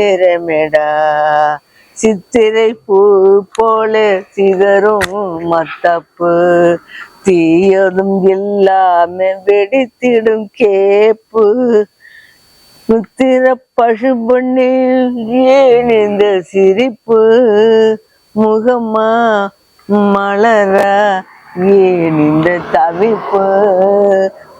நேரமேடா சித்திரை பூ போல சிதறும் மத்தப்பு. தீயதும் இல்லாம வெடித்திடும் கேப்பு. முத்திர பசுபொன்னில் ஏன் இந்த சிரிப்பு? முகமா மலரா ஏன் இந்த தவிப்பு?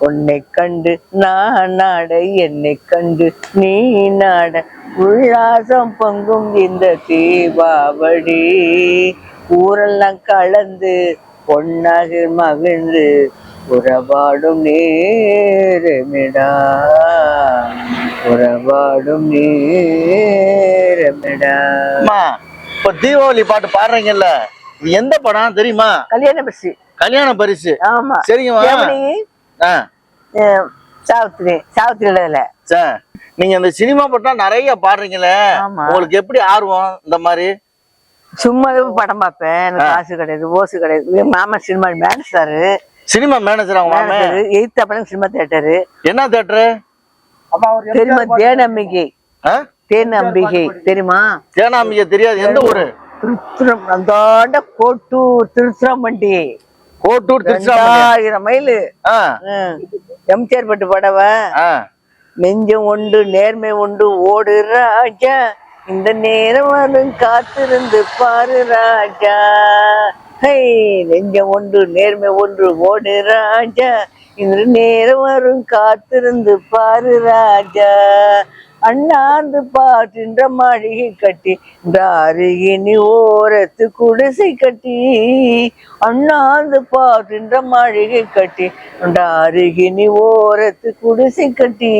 உன்னை கண்டு நான் நாட என்னை கண்டு. நீ நாட உல்லாசம் பொங்கும் இந்த தீபாவளி. ஊரெல்லாம் கலந்து பொன்னாக மகிழ்ந்து உறவாடும் நேரமிடா. உறவாடும் நேரமிடா. இப்ப தீபாவளி பாட்டு பாடுறீங்கல்ல எந்த படம் தெரியுமா? கல்யாண பரிசு. கல்யாண பரிசு. ஆமா. சரிங்கம்மா. சாவித்திரி சாவித்திரி எழுதல சரி நீங்க இந்த சினிமா பாட்டா நிறைய பாடுறீங்களே. உங்களுக்கு எப்படி ஆர்வம் இந்த மாதிரி? சும்மாவே படம் பார்ப்பேன். எனக்கு காசு கிடையாது ஓசு கிடையாது. மாமா சினிமா மேனேஜரு சினிமா மேனேஜர் அவங்க எயித் அப்படம் சினிமா தேட்டரு என்ன தேட்டரு தெரியுமா தேனம்பிகை. தேனம்பிகை தெரியுமா? தேனாம்பிகை தெரியாது எந்த ஊரு? திருச்சிரம் அந்தாண்ட கோட்டூர் திருச்சிராம்பட்டி. கோட்டூர் ரெண்டாயிரம் மைலு. எம்ஜிஆர் பட்டு படவ. நெஞ்சம் உண்டு நேர்மை உண்டு ஓடு ராஜா. இந்த நேரம் வரும் காத்திருந்து பாரு ராஜா. ஹை நெஞ்சம் ஒன்று நேர்மை ஒன்று ஓடு ராஜா. இந்த நேரம் வரும் காத்திருந்து பாரு ராஜா. அண்ணாந்து பாட்டுன்ற மாளிகை கட்டி இந்த ஓரத்து குடிசை கட்டி. அண்ணாந்து பாட்டுன்ற மாளிகை கட்டி இந்த ஓரத்து குடிசை கட்டி.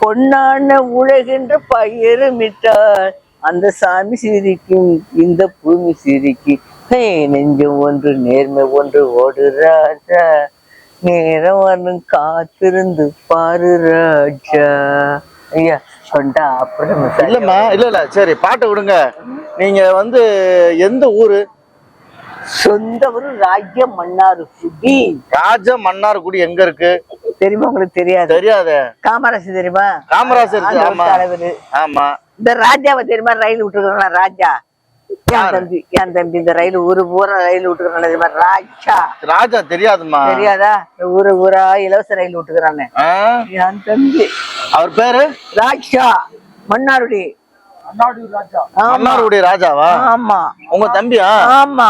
பொன்னான பயிறு மிட்டாள் அந்த சாமி சிரிக்கும் இந்த பூமி சிரிக்கு. நெஞ்சம் ஒன்று நேர்மை ஒன்று ஓடு ராஜா. நேரம் வரணும் காத்திருந்து பாரு ராஜா. ஐயா கொண்டா அப்புறம் இல்லம்மா இல்ல இல்ல சரி பாட்டை விடுங்க. நீங்க வந்து எந்த ஊரு? சொந்த ஒரு ராஜ்யம் மன்னாரு குடி ராஜ மன்னார்குடி எங்க இருக்கு? தெரியுமா உங்களுக்கு தெரியாது? தெரியாதே. காமராஜ் தெரியுமா? காமராஜர் ஆண்டவர் ஆமா. ஆமா. இந்த ராஜாவை தெரியுமா ரயில் விட்டுருக்காங்களா ராஜா? என்? தம்பி என் தம்பி இந்த ரயில் ஊரு பூரா ரயில் விட்டுருக்காங்க தெரியுமா ராஜா. ராஜா தெரியாதும்மா. தெரியாதா? ஊரு ஊரா இலவச ரயில் விட்டுக்கிறானே. ஆ? என் தம்பி. அவர் பேரு? ராஜா. மன்னாருடி ஆமா. மன்னாருடைய ராஜாவா? ஆமா. உங்க தம்பியா? ஆமா.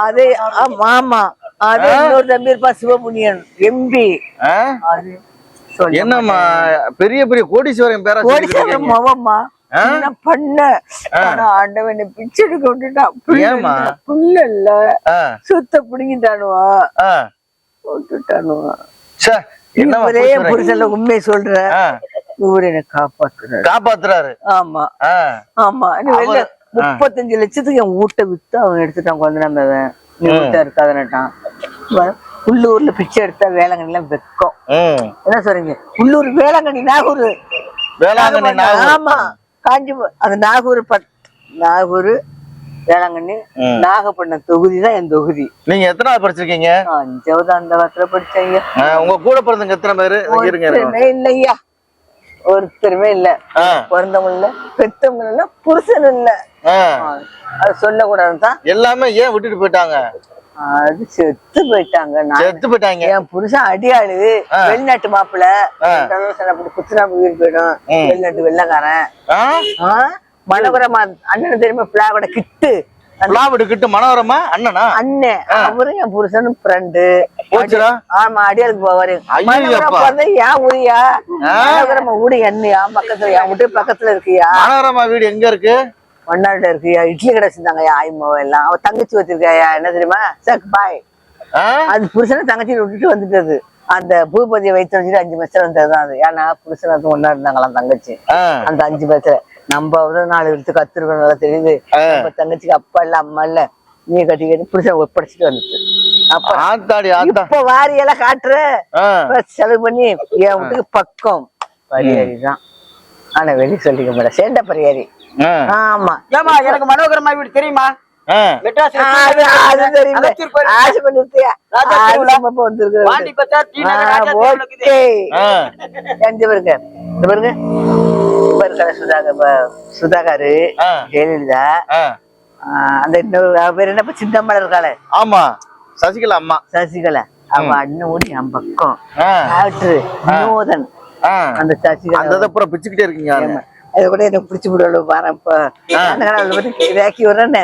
அதே ஆமா ஆமா. அதே இன்னொரு தம்பி இருப்பா சிவபுனியன் எம்பி. ஆ? அது சொல்லு. என்னம்மா பெரிய பெரிய கோடீஸ்வரன் பேரா கோடீஸ்வரன் சொல்லிருக்கீங்க. என்ன பண்ண? ஆனா ஆண்டவனை பிச்சை எடுக்க விட்டுட்டான்? புள்ள இல்ல. ஆ, சுத்த பிடிங்கிட்டானுவா. விட்டுட்டானுவா ஒரே? புருஷன்ல உண்மையை சொல்ற. இவரு என்ன காப்பாத்துறாரு. காப்பாத்துறாரு. ஆமா. ஆமா. முப்பத்தஞ்சு லட்சத்துக்கு என் வீட்டை வித்து அவன் எடுத்துட்டான் கொஞ்ச நம்ம நீ வீட்டை இருக்காதுன்னுட்டான். உள்ளூர்ல பிச்சை எடுத்தா வேளாங்கண்ணில வெக்கம் ம். என்ன சொல்றீங்க? உள்ளூர் வேளாங்கண்ணி நாகூர். வேளாங்கண்ணி நாகூர். ஆமா. காஞ்சிபுரம் அது நாகூர் பட் நாகூர் வேளாங்கண்ணி. நாகப்பட்டினம் தொகுதி தான் என் தொகுதி. நீங்க எத்தனாவது படிச்சிருக்கீங்க? அஞ்சாவது அந்த வாரத்துல படிச்சையா ஆ, உங்க கூட பிறந்தவங்க எத்தனை பேரு? இருங்க இல்லையா ஒருத்தருமே இல்ல. பிறந்தவங்க இல்ல பெத்தவங்க இல்ல புருஷன் இல்ல. அது சொல்லக்கூடாதுன்னு தான் எல்லாமே ஏன் விட்டுட்டு போயிட்டாங்க? அது செத்து போயிட்டாங்க. நான் செத்து போயிட்டாங்க. என் புருஷன் அடியாளு. வெளிநாட்டு மாப்பிள்ள. அப்படி குத்துனா உயிர் போயிடும். வெளிநாட்டு வெள்ளக்காரன்? மனோகரமா அண்ணன் தெரியுமா? பிளாவோட கிட்டு. பிளாவிடு கிட்ட மனோரமா அண்ணனா? அண்ணன் அவரும் என் புருஷனும் ஃப்ரெண்டு ஆமா அடியாளுக்கு போவாரு. மனோகரம் ஏன் ஊரியா? மனோகரமா ஊடு என்னையா? பக்கத்துல என் வீட்டு பக்கத்துல இருக்கியா? மனோரமா வீடு எங்க இருக்கு? மண்ணாடுல இருக்கியா? இட்லி கடை செஞ்சாங்க ஆயுமாவ எல்லாம். அவ தங்கச்சி வச்சிருக்காயா என்ன தெரியுமா? சக் பாய்? அது புருஷனை தங்கச்சி விட்டுட்டு வந்துட்டது. அந்த பூபதியை வைத்து வச்சுட்டு அஞ்சு பஸ்ல வந்ததுதான் அது. ஏன்னா புருஷன் அது ஒன்னா இருந்தாங்களாம் தங்கச்சி. அந்த அஞ்சு பஸ்ல நம்ம வந்து நாலு எடுத்து கத்துருக்கோம் நல்லா தெரியுது. நம்ம தங்கச்சிக்கு அப்பா இல்ல அம்மா இல்ல. நீ கட்டிக்கிட்டு புருஷன் ஒப்படைச்சிட்டு ஆத்தா. இப்ப வாரியெல்லாம் காட்டுற? செலவு பண்ணி என் வீட்டுக்கு பக்கம். பரியாரி தான் ஆனா வெளிய சொல்லிக்க மாட்டேன் சேண்ட பரியாரி. ஆமா. ஏமா எனக்கு மனோகரமா வீடு தெரியுமா? சுதாகர். ஜெயலலிதா. அந்த இன்னொரு பேர் என்ன சின்னம்மல இருக்காளே. ஆமா. சசிகலா அம்மா. சசிகலா. அவ அண்ணன் என் பக்கம். டாக்டர் வினோதன். அந்த சசிகலா. அந்த பிச்சுக்கிட்டே இருக்கீங்க. அது கூட எனக்கு பிடிச்சி விடல பாரு இப்ப அவளை இதாக்கி விடுறேன்னு.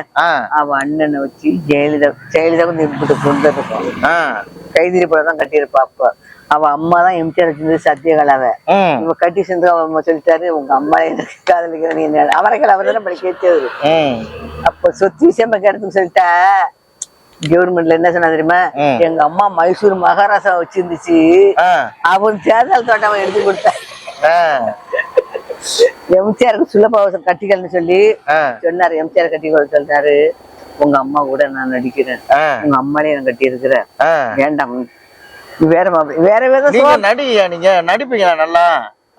அவ அண்ணனை வச்சு ஜெயலலிதா ஜெயலலிதா வந்து இப்படி கொண்டு இருக்கும் கைதிரி படம் தான் கட்டியிருப்பா அப்ப. அவ அம்மா தான் எம்ஜிஆர் வச்சிருந்து சத்தியகலாவை ம், இவ கட்டி சென்று அவ அம்மா சொல்லிட்டாரு உங்க அம்மா எனக்கு காதலிக்கிற நீ என்ன அவரைக்கல் அவர் தானே படிக்க வச்சவர் ம், அப்ப சொத்து விஷயமா கிடத்துக்கு சொல்லிட்டா கவர்மெண்ட்ல என்ன சொன்னா தெரியுமா. எங்க அம்மா மைசூர் மகாராஜா வச்சிருந்துச்சு. அவன் தேர்தல் தோட்டம் எடுத்து கொடுத்தா. எம்ஜிஆருக்கு சுலபவாசம் கட்டிக்கல்னு சொல்லி சொன்னாரு. எம்ஜிஆர் கட்டிக்கொள்ள சொல்றாரு. உங்க அம்மா கூட நான் நடிக்கிறேன். உங்க அம்மாலே நான் கட்டி இருக்கிறேன். வேண்டாம் நீ வேற வேற வேற நீங்க நடிகையா நீங்க? நடிப்பீங்களா நல்லா?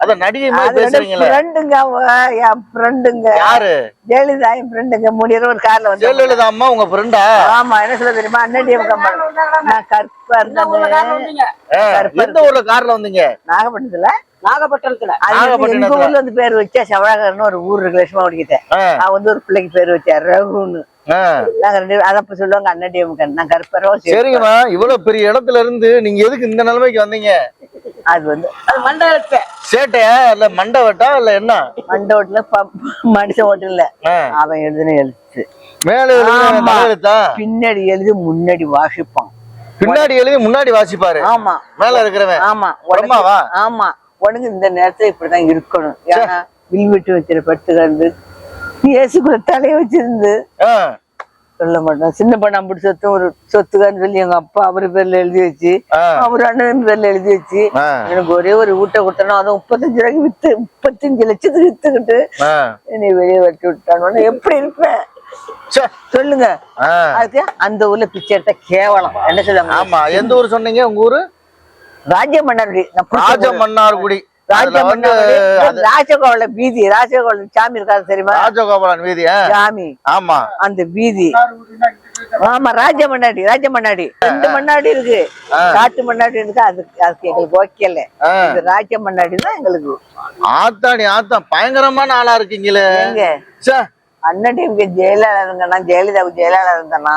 அத நடிகை மாதிரி பேசுறீங்களே. ஃப்ரெண்டுங்க என் ஃப்ரெண்டுங்க யாரு? ஜெயலலிதா என் ஃப்ரெண்டுங்க முடியற ஒரு கார்ல வந்து ஜெயலலிதா அம்மா உங்க ஃப்ரெண்டா ஆமா. என்ன சொல்ல தெரியுமா? அண்ணன் நான் கற்பா இருந்தேன். எந்த ஊர்ல கார்ல வந்தீங்க? நாகப்பட்டினத்துல. நாகப்பட்டினத்துல. எங்க. ஊர்ல வந்து பேர் வச்சா செவழாகர்னு ஒரு ஊர் இருக்கு லட்சுமா முடிக்கிட்ட ஆ, அவன் வந்து ஒரு பிள்ளைக்கு பேர் வச்சா ரகுன்னு. நாங்க ரெண்டு சொல்லுவாங்க அண்ணன் நான் சரிங்கம்மா இவ்வளவு பெரிய இடத்துல இருந்து நீங்க எதுக்கு இந்த நிலைமைக்கு வந்தீங்க? அது வந்து மண்டலத்தை சேட்டையா இல்ல மண்டை வெட்டா இல்ல என்ன? மண்டோட்ல மனுஷன் ஓட்டு இல்ல. அவன் எழுதுன எழுத்து. மேல எழுதுன பின்னாடி எழுதி முன்னாடி வாசிப்பான். பின்னாடி எழுதி முன்னாடி வாசிப்பாரு? ஆமா. மேல இருக்கிறவன்? ஆமா. பிரம்மாவா? ஆமா. உனக்கு இந்த நேரத்துல இப்படிதான் இருக்கணும். ஏன்னா வில்வெட்டு வச்சிரு படுத்துக்கிறது இயேசுக்குள்ள தலைய வச்சிருந்து சொல்ல மாட்டோம் சின்ன பண்ண அப்படி சொத்து ஒரு சொத்துக்கான்னு சொல்லி எங்க அப்பா அவரு பேர்ல எழுதி வச்சு அவர் அண்ணன் பேர்ல எழுதி வச்சு எனக்கு ஒரே ஒரு ஊட்ட கொடுத்தனும் அதுவும் முப்பத்தஞ்சு ரூபாய்க்கு வித்து முப்பத்தஞ்சு லட்சத்துக்கு வித்துக்கிட்டு. என்னை வெளியே வச்சு விட்டானு. எப்படி இருப்பேன். சொல்லுங்க. அதுக்கு அந்த ஊர்ல பிச்சை எடுத்தா கேவலம். என்ன சொல்லுவாங்க? ஆமா எந்த ஊர் சொன்னீங்க? உங்க ஊரு ராஜ்ய மன்னார்குடி நான் புடிச்ச ராஜ. மன்னார்குடி ராஜ மன்னார்குடி ராஜகோபால வீதி ராஜகோபால சாமி இருக்காது தெரியுமா? ராஜகோபாலன் வீதி? சாமி. ஆமா. அந்த வீதி. ஆமா ராஜ மண்ணாடி ராஜ மண்ணாடி ரெண்டு மண்ணாடி இருக்கு. காட்டு மண்ணாடி இருக்கு அது அதுக்கு எங்களுக்கு. இது ராஜ மண்ணாடி தான் எங்களுக்கு. ஆத்தாடி ஆத்தா. பயங்கரமான ஆளா இருக்கீங்களே. அண்ணன் டீமுக்கு ஜெயலலிதா இருந்தனா ஜெயலலிதாவுக்கு ஜெயலலிதா இருந்தனா?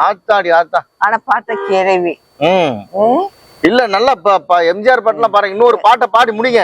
ஆத்தாடி ஆத்தா. ஆனா பார்த்த கிழவி? இல்ல நல்லா எம்ஜிஆர் பாட்டுலாம் பாருங்க. இன்னொரு பாட்டை பாடி முடிங்க.